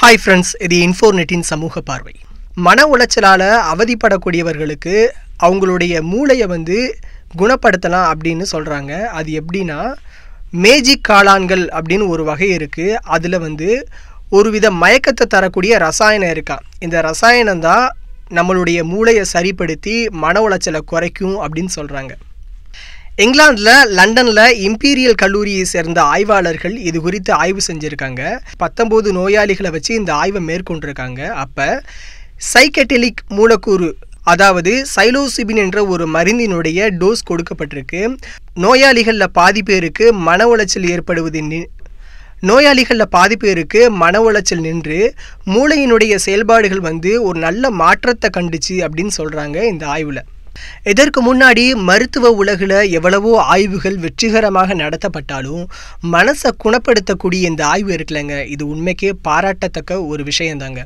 Hi friends இது இன்ஃபோர்நெட்டின் சமூக பார்வை. மன உளைச்சலால் அவதிப்படக்கூடியவர்களுக்கு அவங்களுடைய மூளையை வந்து குணப்படுத்தலாம் அப்படின்னு சொல்கிறாங்க அது எப்படின்னா மேஜிக் காளான்கள் அப்படின்னு ஒரு வகை இருக்குது அதில் வந்து ஒருவித மயக்கத்தை தரக்கூடிய ரசாயனம் இருக்கான் இந்த ரசாயனம் தான் நம்மளுடைய மூளையை சரிப்படுத்தி மன உளைச்சலை குறைக்கும் அப்படின்னு சொல்கிறாங்க இங்கிலாந்தில் லண்டனில் இம்பீரியல் கல்லூரியை சேர்ந்த ஆய்வாளர்கள் இது குறித்து ஆய்வு செஞ்சுருக்காங்க. பத்தொம்போது நோயாளிகளை வச்சு இந்த ஆய்வை மேற்கொண்டிருக்காங்க. அப்போ சைக்கெட்டலிக் மூலக்கூறு அதாவது சைலோசிபின் என்ற ஒரு மருந்தினுடைய டோஸ் கொடுக்கப்பட்டிருக்கு. நோயாளிகளில் பாதி பேருக்கு மன உளைச்சல் ஏற்படுவது நோயாளிகளில் பாதி பேருக்கு மன உளைச்சல் நின்று மூளையினுடைய செயல்பாடுகள் வந்து ஒரு நல்ல மாற்றத்தை கண்டுச்சு அப்படின்னு சொல்கிறாங்க இந்த ஆய்வில். இதற்கு முன்னாடி மருத்துவ உலகில் எவ்வளவோ ஆய்வுகள் வெற்றிகரமாக நடத்தப்பட்டாலும் மனசை குணப்படுத்தக்கூடிய இந்த ஆய்வு இருக்குல்லங்க. இது உண்மைக்கே பாராட்டத்தக்க ஒரு விஷயந்தாங்க.